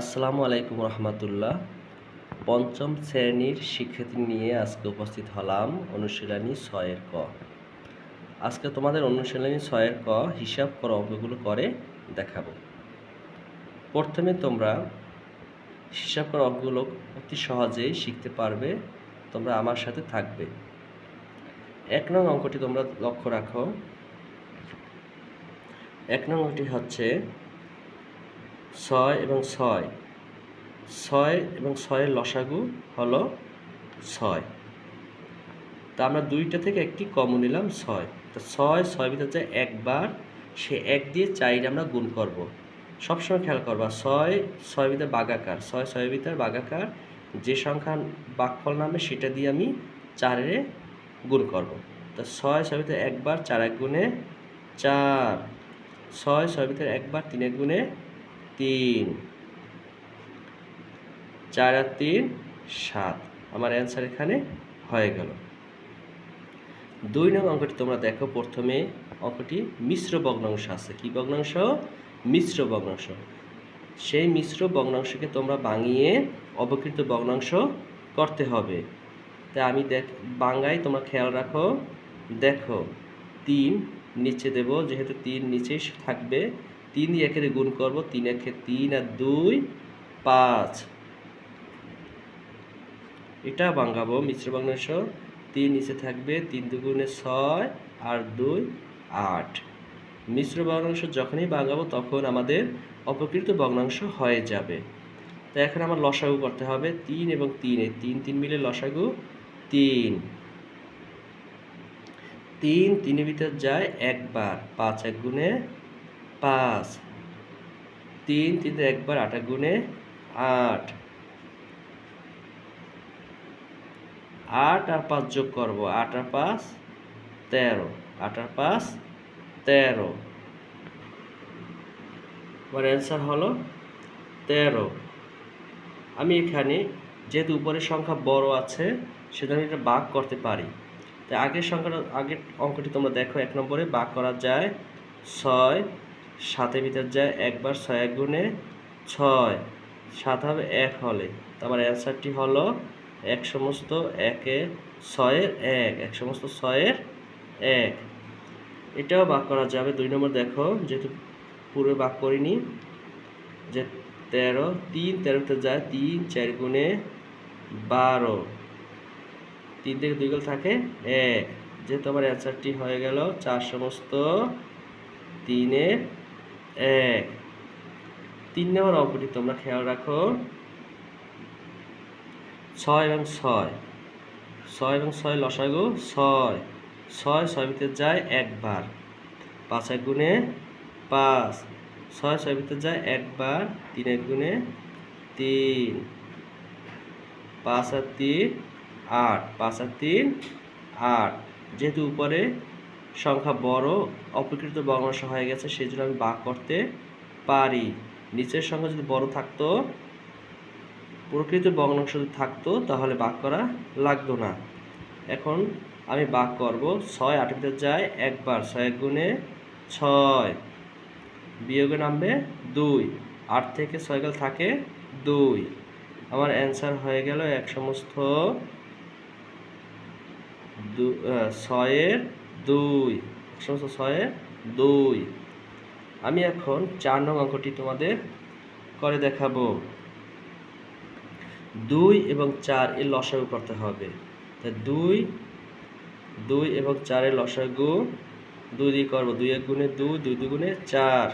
আসসালামু আলাইকুম রহমতুল্লাহ। পঞ্চম শ্রেণির শিক্ষার্থী নিয়ে আজকে উপস্থিত হলাম অনুশীলনী ছয়ের ক। আজকে তোমাদের অনুশীলনী ছয়ের ক হিসাব করা অঙ্কগুলো করে দেখাবো। প্রথমে তোমরা হিসাব করা অঙ্কগুলো অতি সহজেই শিখতে পারবে, তোমরা আমার সাথে থাকবে। এক নং অঙ্কটি তোমরা লক্ষ্য রাখো। এক নং অঙ্কটি হচ্ছে ছয় এবং ছয়। ছয় এবং ছয়ের লসাগু হলো ছয়। তা আমরা দুইটা থেকে একটি কমন নিলাম ছয়। তো ছয় ছয় ভিতর যায় একবার, সে এক দিয়ে চাইরে আমরা গুণ করব। সবসময় খেয়াল করবা, ছয় ছয় ভিতর বাগাকার ছয়, ছয়ের ভিতর বাগাকার যে সংখ্যা বাকফল নামে সেটা দিয়ে আমি চারে গুণ করব। তো ছয় ছয় ভিতরে একবার চার এক গুণে চার। ছয় ছয় ভিতরে একবার তিন এক গুণে তিন। চার আর তিন, সাত। আমার অ্যান্সার এখানে হয়ে গেল। দুই নং অঙ্কটি তোমরা দেখো, প্রথমে অঙ্কটি মিশ্র ভগ্নাংশ আছে। কি ভগ্নাংশ? মিশ্র ভগ্নাংশ। সেই মিশ্র ভগ্নাংশকে তোমরা ভাঙিয়ে অবকৃত ভগ্নাংশ করতে হবে। তাই আমি দেখ বাঙ্গাই তোমরা খেয়াল রাখো। দেখো, তিন নিচে দেব, যেহেতু তিন নিচেই থাকবে তিন একের গুণ করব, তিন একে তিন আর দুই, পাঁচ। এটা বাঙ্গাবো মিশ্র ভগ্নাংশ তিন নিচে থাকবে তিন দুগুণে ছয় আর দুই, আট। মিশ্র ভগ্নাংশ যখনই বাঙ্গাবো তখন আমাদের অপকৃত ভগ্নাংশ হয়ে যাবে। তো এখন আমার লসাগু করতে হবে তিন এবং তিন। তিন তিন মিলে লসাগু তিন। তিন, তিনের ভিতর যায় একবার, পাঁচ এক গুণে পাঁচ। তিন তিনতে একবার আট গুণে আট। আট আর পাঁচ যোগ করব, আট আর পাঁচ তেরো। আট আর পাঁচ তেরো। আমার অ্যান্সার হলো তেরো। আমি এখানে যেহেতু উপরের সংখ্যা বড় আছে, সেজন্য এটা বাঘ করতে পারি। তাই আগের সংখ্যাটা, আগের অঙ্কটি তোমরা দেখো, এক নম্বরে বাঘ করা যায় ছয় সাতের ভিতর যায় একবার ছয় এক গুণে ছয়। সাত হবে এক হলে। তো আমার অ্যান্সারটি হলো এক সমস্ত একে ছয়ের এক এক সমস্ত ছয়ের এক। এটাও বাক করা যাবে। দুই নম্বর দেখো, যেহেতু পুরো বাক করিনি, যে তেরো, তিন তেরোতে যায় তিন, চার গুণে বারো। তিন থেকে দুই গেল থাকে এক। যেহেতু আমার অ্যান্সারটি হয়ে গেল চার সমস্ত তিনের এক। তিন নম্বর অঙ্কটি তোমরা খেয়াল রাখো। ছয় এবং ছয়। ছয় এবং ছয় লসাগু, ছয়। ছয় ছয় ভিতরে যায় একবার। পাঁচ এক গুণে পাঁচ। ছয় ছয় ভিতরে যায় একবার। তিন এক গুণে তিন। পাঁচ আর তিন, আট। পাঁচ আর তিন, আট। যেহেতু উপরে সংখ্যা বড় অপকৃত ভগ্নাংশ হয়ে গেছে, সেই জন্য আমি বাক করতে পারি। নিচের সংখ্যা যদি বড় থাকতো, প্রকৃত ভগ্নাংশ যদি থাকতো, তাহলে বাক করা লাগতো না। এখন আমি বাক করব, ছয় আটের ভিতরে যায়, একবার ছয় এক গুণে ছয়, বিয়োগে নামবে দুই, আট থেকে ছয় গেল থাকে দুই। আমার অ্যান্সার হয়ে গেল এক সমস্ত ছয়ের দুই এক সমস্ত ছয়ের দুই। আমি এখন চার নং অঙ্কটি তোমাদের করে দেখাবো। দুই এবং চার এর লসাগু করতে হবে। তা দুই দুই এবং চারের লসাগু দুই দিয়ে করব। দুই এক গুণে দুই দুই দুই গুণে চার।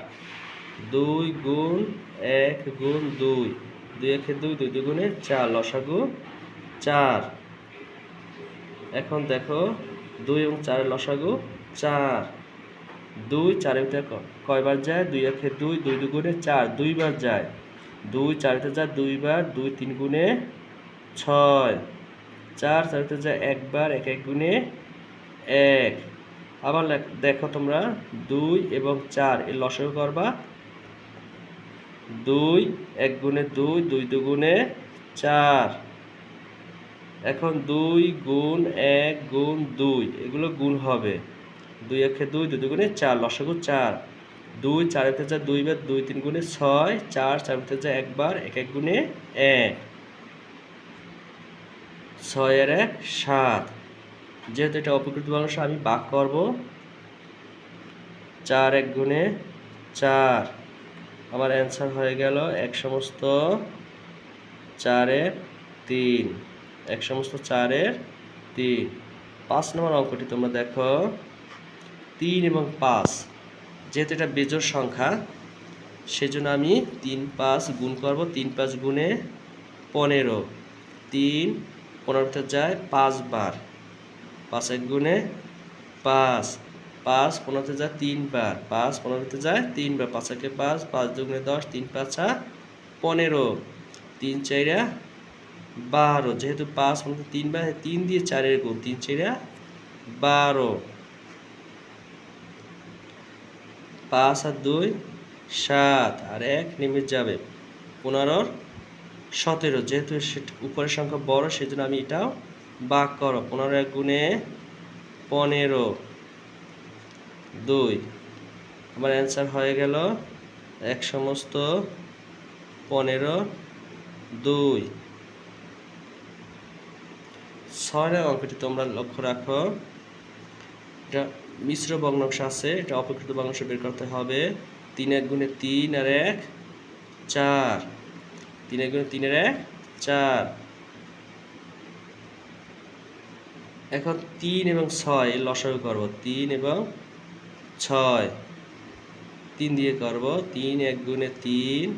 দুই গুণ এক গুণ দুই। দুই একে দুই দুই দুই গুণে চার, লসাগু চার। এখন দেখো দুই এবং চারের লসাগু চার। দুই ক- কয়বার যায়? দুই একে দুই দুই দুগুণে চার, দুইবার যায়। দুই চারিতে যায় দুইবার, দুই তিন গুণে ছয়। চার চারিতে যায় একবার, এক এক গুণে এক। আবার দেখো তোমরা, দুই এবং চার, এর লসাগু করবা। দুই, এক গুণে দুই দুই দুগুণে চার। এখন দুই গুণ এক গুণ দুই, এগুলো গুণ হবে। দুই একে দুই দুই দুগুণে চার লসাগু চার। দুই, চার ভিতরে যায় দুই বার দুই, তিন গুণে ছয়, চার চার ভিতরে যায় একবার এক এক গুণে এক। ছয়ের এক, সাত। যেহেতু এটা অপকৃত মানুষ আমি বাক করব। চার এক গুণে চার। আমার অ্যান্সার হয়ে গেল এক সমস্ত চারের তিন। এক সমস্ত চারের তিন। পাঁচ নম্বর অঙ্কটি তোমরা দেখো। তিন এবং পাঁচ, যেহেতু এটা বেজোর সংখ্যা, সেজন্য আমি তিন, পাঁচ গুণ করব। তিন, পাঁচ গুণে পনেরো। তিন পনেরোতে যায় পাঁচবার পাঁচ এক গুণে পাঁচ। পাঁচ পনেরোতে যায় তিনবার পাঁচ পনেরোতে যায় তিনবার পাঁচ একে পাঁচ পাঁচ দুগুণে দশ, তিন, পাঁচা পনেরো। তিন, চাইরা বারো, যেহেতু পাঁচ পনেরো তিনবার তিন দিয়ে চারের গুণ তিন চাইরা বারো। পাঁচ আর দুই, সাত। আর এক নেমে যাবে পনেরোর সতেরো, যেহেতু উপরের সংখ্যা বড়, সেজন্য আমি এটাও বাক করো। পনেরো এক গুণে পনেরো। দুই। আমার অ্যান্সার হয়ে গেল এক সমস্ত পনেরো, দুই। ছয় নং অঙ্কটি তোমরা লক্ষ্য রাখো। এটা মিশ্র ভগ্নাংশ আছে, এটা অপেক্ষিত ভগ্নাংশ বের করতে হবে। তিন এক গুণে তিন আর এক, চার। তিন এক গুণে তিনের এক, চার। এখন তিন এবং ছয় লসাগু করব। তিন এবং ছয়। তিন দিয়ে করব। তিন এক গুণে তিন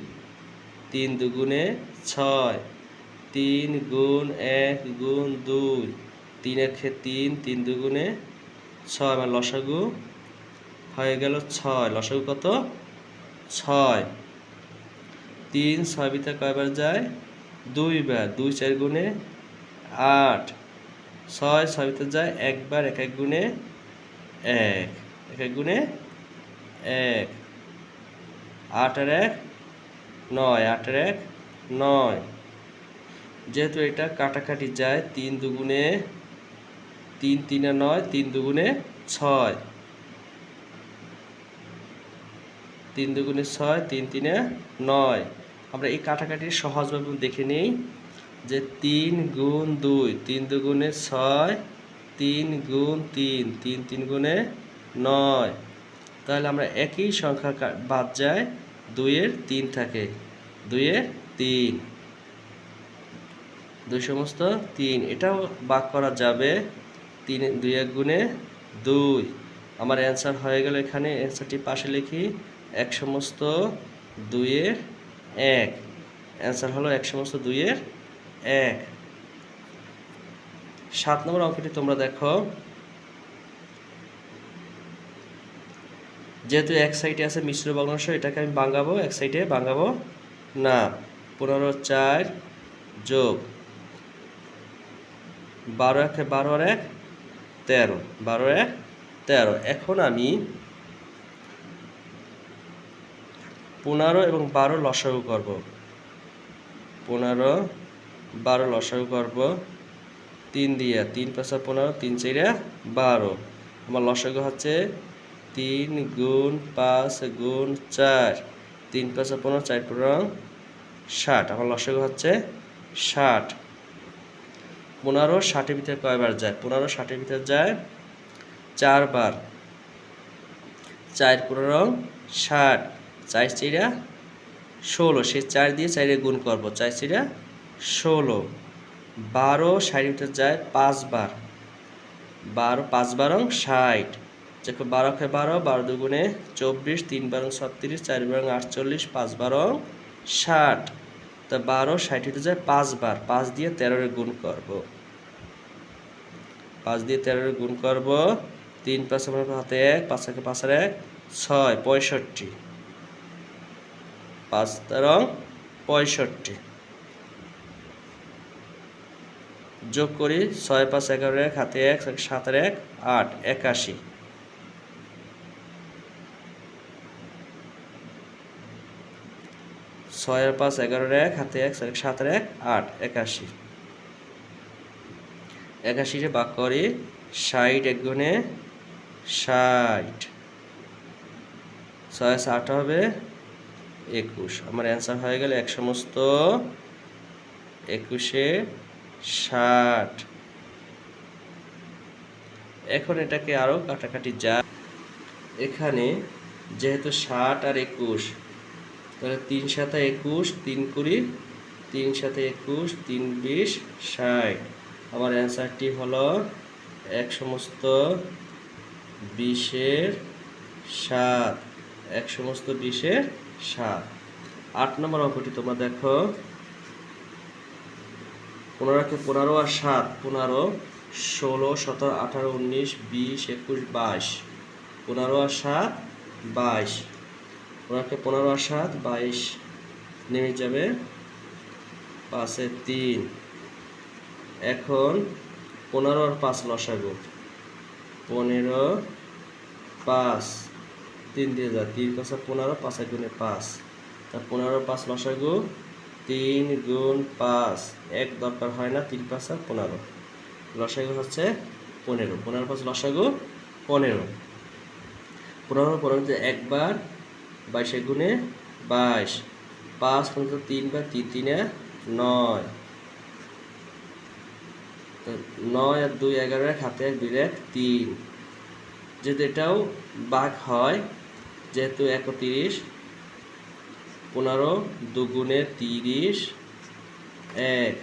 তিন দুগুণে ছয়। তিন গুণ এক গুণ দুই। তিন একে তিন তিন দুগুণে ছয় আমার লসাগু হয়ে গেল ছয়। লসাগু কত? ছয়। তিন ছয় ভিতরে কয়বার যায়? দুইবার। দুই চার গুণে আট। ছয় ছয় ভিতরে যায় একবার, এক এক গুণে এক। এক এক গুণে এক। আট আর এক নয়। আট আর এক নয়। যেহেতু এটা কাটাকাটি যায় তিন দুগুণে তিন তিনে নয়, তিন দুগুণে ছয়। তিন দুগুণে ছয়, তিন তিনে নয়। আমরা এই কাটাকাটি সহজভাবে দেখে নিই যে তিন গুণ দুই, তিন দুগুণে ছয়, তিন গুণ তিন তিন তিন গুণে নয়। তাহলে আমরা একই সংখ্যা বাদ যায় দুইয়ের তিন থাকে, দুইয়ের তিন। দুই সমস্ত তিন। এটাও বাক করা যাবে তিন, দুই এক গুণে দুই। আমার অ্যান্সার হয়ে গেল এখানে, অ্যান্সারটি পাশে লিখি, এক সমস্ত দুইয়ের এক। অ্যান্সার হলো এক সমস্ত দুইয়ের এক। সাত নম্বর অঙ্কটি তোমরা দেখো। যেহেতু এক সাইডে আছে মিশ্র ভগ্নাংশ এটাকে আমি বাঙ্গাবো এক সাইডে বাঙ্গাবো না। পনেরো চার যোগ বারো একে বারো আর এক, তেরো। বারো এক তেরো। এখন আমি পনেরো এবং বারো লসাগু করব। পনেরো, বারো লসাগু করব। তিন দিয়া, তিন পাঁচা পনেরো, তিন চাইরা বারো। আমার লসাগু হচ্ছে তিন গুণ পাঁচ গুণ চার। তিন পাঁচা পনেরো, চার পনেরো, ষাট। আমার লসাগু হচ্ছে ষাট। পনেরো ষাটের ভিতরে কয়বার যায়? পনেরো ষাটের ভিতরে যায় চারবার। চার, পনেরো, ষাট। চার চিরা ষোলো। সে চার দিয়ে চারে গুণ করব। চার চিরা ষোলো। বারো ষাটের ভিতরে যায় পাঁচবার। বারো পাঁচ বারং ষাট। দেখো বারো খে বারো বারো দুগুণে চব্বিশ তিন বারং ছত্রিশ চার বারং আটচল্লিশ পাঁচ বারং ষাট। তা বারো, ষাট হতে যায় পাঁচবার পাঁচ দিয়ে তেরোরে গুণ করব। পাঁচ দিয়ে তেরোরে গুণ করব। তিন পাঁচ আমার হাতে এক, পাঁচ একে পাঁচ আর এক, ছয়, পঁয়ষট্টি। পাঁচ তেরো, পঁয়ষট্টি। যোগ করি, ছয় পাঁচ এগারো এক, হাতে এক সাত আর এক, আট, একাশি। ছয় আর পাঁচ এগারোর এক, হাতে এক সাতের এক আট, একাশি। একাশিরে বাক করি ষাট এক গুণে ষাট। ছয় আট হবে একুশ। আমার অ্যান্সার হয়ে গেল এক সমস্ত একুশে ষাট। এখন এটাকে আরও কাটাকাটি যা এখানে যেহেতু ষাট আর একুশ তাহলে তিন সাথে একুশ, তিন কুড়ি, তিন সাথে একুশ, তিন বিশ, ষাট। আমার অ্যান্সারটি হলো এক সমস্ত বিশের সাত। এক সমস্ত বিশের সাত। আট নম্বর অঙ্কটি তোমরা দেখো। পনেরোকে পনেরো আর সাত, পনেরো, ষোলো, সতেরো, আঠারো, উনিশ, বিশ, একুশ, বাইশ। পনেরো আর সাত, বাইশ। পনেরোকে পনেরো আর সাত, বাইশ নেমে যাবে। পাশে তিন। এখন পনেরো আর পাঁচ লসাগু। পনেরো, পাঁচ। তিন দিয়ে যা, তিন পাঁচা পনেরো, পাঁচ এক গুণে পাঁচ। তা পনেরো পাঁচ লসাগু, তিন গুণ পাঁচ। এক দরকার হয় না, তিন পাঁচা পনেরো। লসাগু হচ্ছে পনেরো। পনেরো পাঁচ লসাগু, পনেরো। পনেরো পনেরোতে একবার বাইশে গুণে বাইশ। পাঁচ পনেরো তিনবার তিন, তিনে নয়। নয় আর দুই এগারো এক হাতে এক, দুই এক, তিন। যেহেতু এটাও বাঘ হয়, যেহেতু একত্রিশ, পনেরো দুগুণে তিরিশ, এক।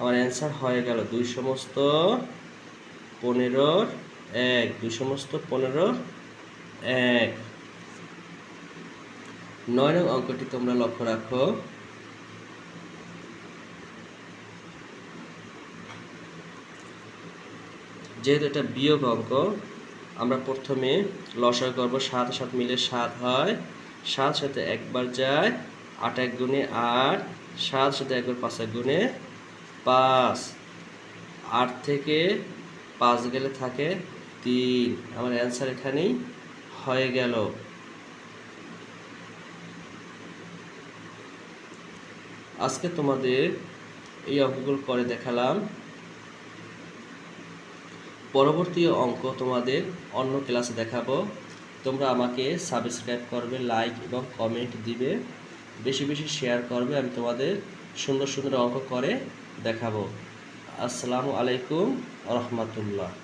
আমার অ্যান্সার হয়ে গেল দুই সমস্ত পনেরোর এক, দুই সমস্ত পনেরো এক। নয় নং অঙ্কটি তোমরা লক্ষ্য রাখো। যেহেতু এটা বিয়োগ অঙ্ক, আমরা প্রথমে লসাগু করব, সাত সাত মিলে সাত হয়। সাত, সাথে একবার যায়, আট এক গুণে আট। সাত, সাথে একবার পাঁচ এক গুণে পাঁচ। আট থেকে পাঁচ গেলে থাকে তিন। আমার অ্যান্সার এখানেই হয়ে গেল। আজকে তোমাদের এই অঙ্কগুলো করে দেখালাম। পরবর্তী অঙ্ক তোমাদের অন্য ক্লাসে দেখাবো। তোমরা আমাকে সাবস্ক্রাইব করবে, লাইক এবং কমেন্ট দিবে। বেশি বেশি শেয়ার করবে, আমি তোমাদের সুন্দর সুন্দর অঙ্ক করে দেখাবো। আসসালামু আলাইকুম রহমতুল্লাহ।